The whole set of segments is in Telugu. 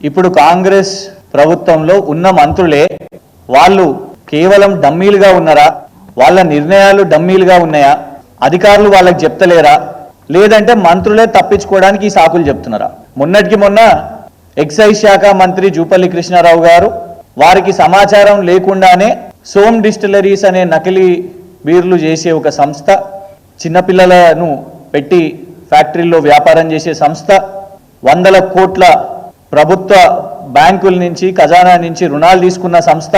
ఇప్పుడు కాంగ్రెస్ ప్రభుత్వంలో ఉన్న మంత్రులే వాళ్ళు కేవలం డమ్మీలుగా ఉన్నారా? వాళ్ళ నిర్ణయాలు డమ్మీలుగా ఉన్నాయా? అధికారులు వాళ్ళకి చెప్తలేరా? లేదంటే మంత్రులే తప్పించుకోవడానికి ఈ సాకులు చెప్తున్నారా? మొన్నటికి మొన్న ఎక్సైజ్ శాఖ మంత్రి జూపల్లి కృష్ణారావు గారు వారికి సమాచారం లేకుండానే సోమ్ డిస్టిలరీస్ అనే నకిలీ బీర్లు చేసే ఒక సంస్థ చిన్నపిల్లలను పెట్టి ఫ్యాక్టరీల్లో వ్యాపారం చేసే సంస్థ వందల కోట్ల ప్రభుత్వ బ్యాంకుల నుంచి ఖజానా నుంచి రుణాలు తీసుకున్న సంస్థ.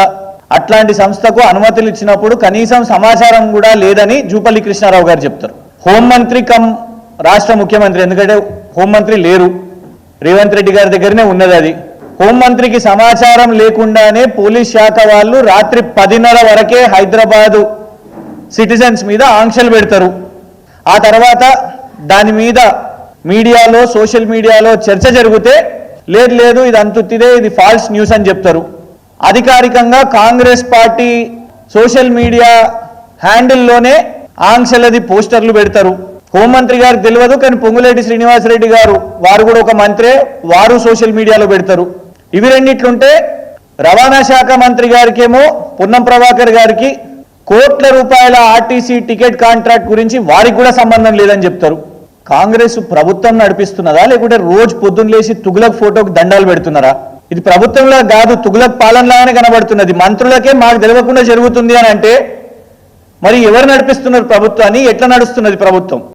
అట్లాంటి సంస్థకు అనుమతులు ఇచ్చినప్పుడు కనీసం సమాచారం కూడా లేదని జూపల్లి కృష్ణారావు గారు చెప్తారు. హోంమంత్రి కమ్ రాష్ట్ర ముఖ్యమంత్రి ఎందుకంటే హోంమంత్రి లేరు. రేవంత్ రెడ్డి గారి దగ్గరనే ఉన్నది అది. హోంమంత్రికి సమాచారం లేకుండానే పోలీస్ శాఖ వాళ్ళు రాత్రి పదిన్నర వరకే హైదరాబాదు సిటిజన్స్ మీద ఆంక్షలు పెడతారు. ఆ తర్వాత దాని మీద మీడియాలో సోషల్ మీడియాలో చర్చ జరిగితే లేదు లేదు ఇది అంతుత్తిదే ఇది ఫాల్స్ న్యూస్ అని చెప్తారు. అధికారికంగా కాంగ్రెస్ పార్టీ సోషల్ మీడియా హ్యాండిల్లోనే ఆంక్షలది పోస్టర్లు పెడతారు. హోంమంత్రి గారికి తెలియదు కానీ పొంగులేటి శ్రీనివాసరెడ్డి గారు వారు కూడా ఒక మంత్రే వారు సోషల్ మీడియాలో పెడతారు. ఇవి రెండిట్లుంటే రవాణా శాఖ మంత్రి గారికేమో పున్నం ప్రభాకర్ గారికి కోట్ల రూపాయల ఆర్టీసీ టికెట్ కాంట్రాక్ట్ గురించి వారికి కూడా సంబంధం లేదని చెప్తారు. కాంగ్రెస్ ప్రభుత్వం నడిపిస్తున్నదా? లేకుంటే రోజు పొద్దున్న లేచి తుగులక్ ఫోటోకి దండాలు పెడుతున్నారా? ఇది ప్రభుత్వంలో కాదు తుగులక్ పాలనలాగానే కనబడుతున్నది. మంత్రులకే మాకు తెలియకుండా జరుగుతుంది అని అంటే మరి ఎవరు నడిపిస్తున్నారు ప్రభుత్వాన్ని? ఎట్లా నడుస్తున్నది ప్రభుత్వం?